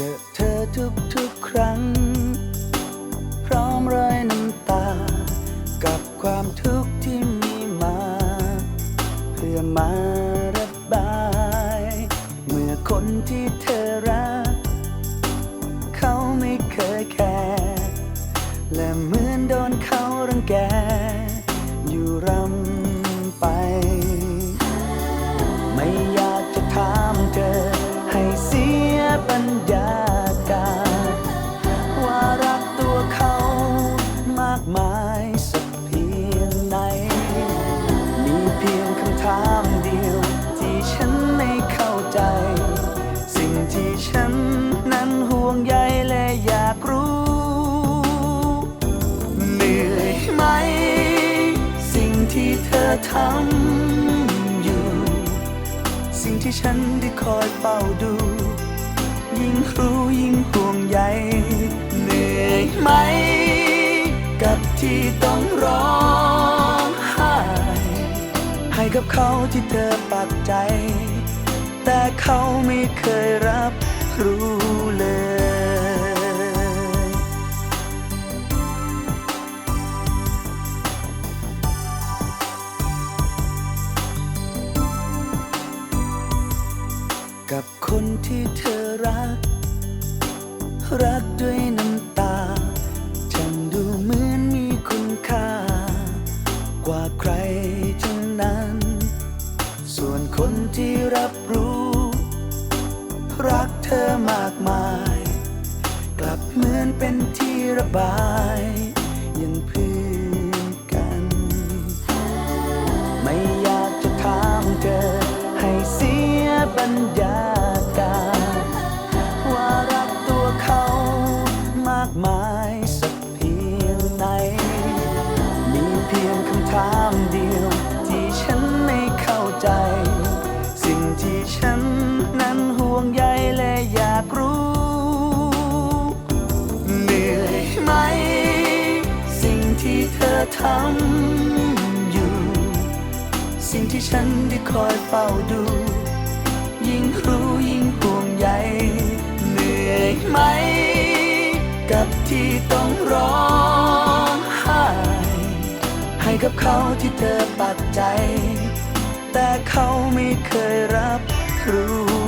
เจอเธอทุกๆครั้ง พร้อมรอยน้ำตา กับความทุกข์ที่มีมา เพื่อมาระบาย เมื่อคนที่เธอรัก เขาไม่เคยแค่ มากมายสักเพียงไหน มีเพียงคำถามเดียว ที่ฉันไม่เข้าใจ สิ่งที่ฉันนั้นห่วงใยและอยากรู้ เหนื่อยไหม สิ่งที่เธอทำอยู่ สิ่งที่ฉันได้คอยเฝ้าดู ยิ่งรู้ยิ่งห่วงใยเหนื่อยไหม ให้กับเขาที่เธอปักใจ แต่เขาไม่เคยรับรู้เลย กับคนที่เธอรัก รักด้วยน้ำตาฉันดูเหมือนมีคุณค่า กว่าใคร คนที่รับรู้ รักเธอมากมาย กลับเหมือนเป็นที่ระบายยังเพื่อ ที่เธอทำอยู่ สิ่งที่ฉันได้คอยเฝ้าดู ยิ่งรู้ยิ่งห่วงใยเหนื่อยไหม กับที่ต้องร้องไห้ให้กับเขาที่เธอปักใจ แต่เขาไม่เคยรับรู้